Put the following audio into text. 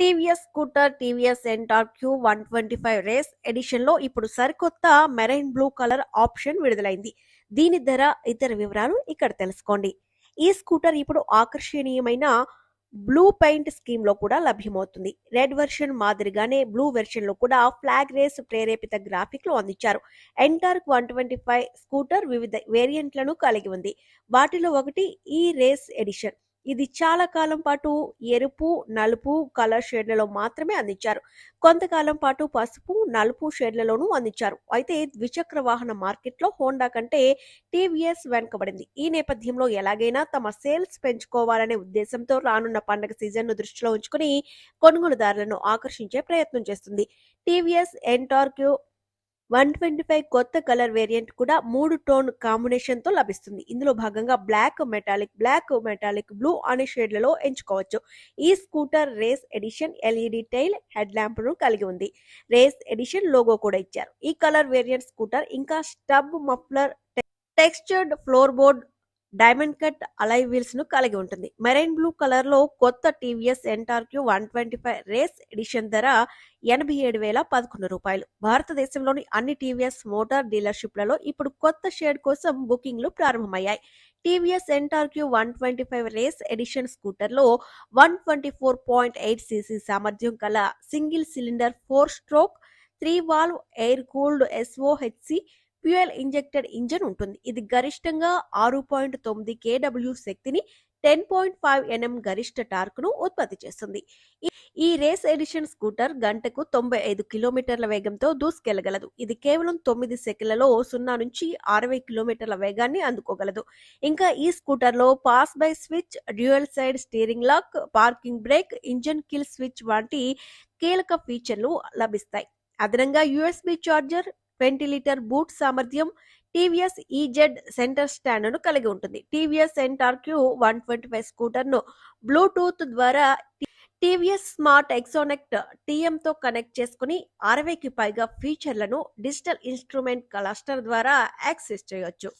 TVS scooter TVS NTorq one twenty five race ఎడిషన్లో ఇప్పుడు సరికొత్త marine blue colour option విడుదలైంది. దీని ధర ఇతర వివరాలు ఇక్కడ తెలుసుకోండి. ఈ స్కూటర్ ఇప్పుడు ఆకర్షణీయమైన బ్లూ పెయింట్ స్కీమ్లో కూడా లభ్యమవుతుంది. రెడ్ వెర్షన్ మాదిరిగానే బ్లూ వెర్షన్లో కూడా ఫ్లాగ్ రేస్ ప్రేరేపిత గ్రాఫిక్లు అందించారు. NTorq one twenty five scooter వివిధ వేరియంట్లను కలిగి ఉంది. వాటిలో ఒకటి ఈ రేస్ ఎడిషన్. ఇది చాలా కాలం పాటు ఎరుపు నలుపు కలర్ షేడ్లలో మాత్రమే అందించారు. కొంతకాలం పాటు పసుపు నలుపు షేడ్లలోనూ అందించారు. అయితే ద్విచక్ర వాహన మార్కెట్లో హోండా కంటే టీవీఎస్ వెనుకబడింది. ఈ నేపథ్యంలో ఎలాగైనా తమ సేల్స్ పెంచుకోవాలనే ఉద్దేశంతో రానున్న పండగ సీజన్ను దృష్టిలో ఉంచుకుని కొనుగోలుదారులను ఆకర్షించే ప్రయత్నం చేస్తుంది. TVS NTorq one twenty five కొత్త కలర్ వేరియంట్ కూడా మూడు టోన్ కాంబినేషన్తో లభిస్తుంది. ఇందులో భాగంగా black metallic black metallic blue అనే షేడ్లలో ఎంచుకోవచ్చు. ఈ scooter race edition LED tail head ల్యాంప్ను కలిగి ఉంది. రేస్ ఎడిషన్ లోగో కూడా ఇచ్చారు. ఈ కలర్ వేరియంట్ స్కూటర్ ఇంకా stub muffler textured floor board diamond cut alloy వీల్స్ను కలిగి ఉంటుంది. మెరైన్ బ్లూ కలర్లో కొత్త TVS NTorq one twenty five race edition ధర ఎనభై ఏడు వేల పదకొండు రూపాయలు. భారతదేశంలోని అన్ని టీవీఎస్ మోటార్ డీలర్షిప్లలో ఇప్పుడు కొత్త షేడ్ కోసం బుకింగ్లు ప్రారంభమయ్యాయి. TVS Ntorq one twenty five race edition స్కూటర్లో one twenty four point eight cc సామర్థ్యం గల single cylinder four stroke three valve air cooled SOHC fuel injected engine ఉంటుంది. ఇది గరిష్టంగా ఆరు పాయింట్ తొమ్మిది కేడబ్ల్యూ శక్తిని టెన్ పాయింట్ ఫైవ్ ఎన్ఎం గరిష్ట టార్క్ను ఉత్పత్తి చేస్తుంది. ఈ- రేస్ ఎడిషన్ స్కూటర్ గంటకు తొంభై ఐదు కిలోమీటర్ల వేగంతో దూసుకెళ్ళగలదు. ఇది కేవలం తొమ్మిది సెకండ్లలో సున్నా నుంచి అరవై కిలోమీటర్ల వేగాన్ని అందుకోగలదు. ఇంకా ఈ స్కూటర్లో pass by switch dual side steering lock parking brake engine kill switch వంటి కీలక ఫీచర్లు లభిస్తాయి. అదనంగా యుఎస్బి చార్జర్ వెంటిలీటర్ బూట్ సామర్థ్యం టీవీఎస్ ఈజెడ్ సెంటర్ స్టాండ్ను కలిగి ఉంటుంది. TVS Ntorq one twenty five స్కూటర్ను Bluetooth ద్వారా టీవీఎస్ స్మార్ట్ ఎక్సోనెక్ట్ టీఎంతో కనెక్ట్ చేసుకుని అరవైకి పైగా ఫీచర్లను డిజిటల్ ఇన్స్ట్రుమెంట్ క్లస్టర్ ద్వారా యాక్సెస్ చేయొచ్చు.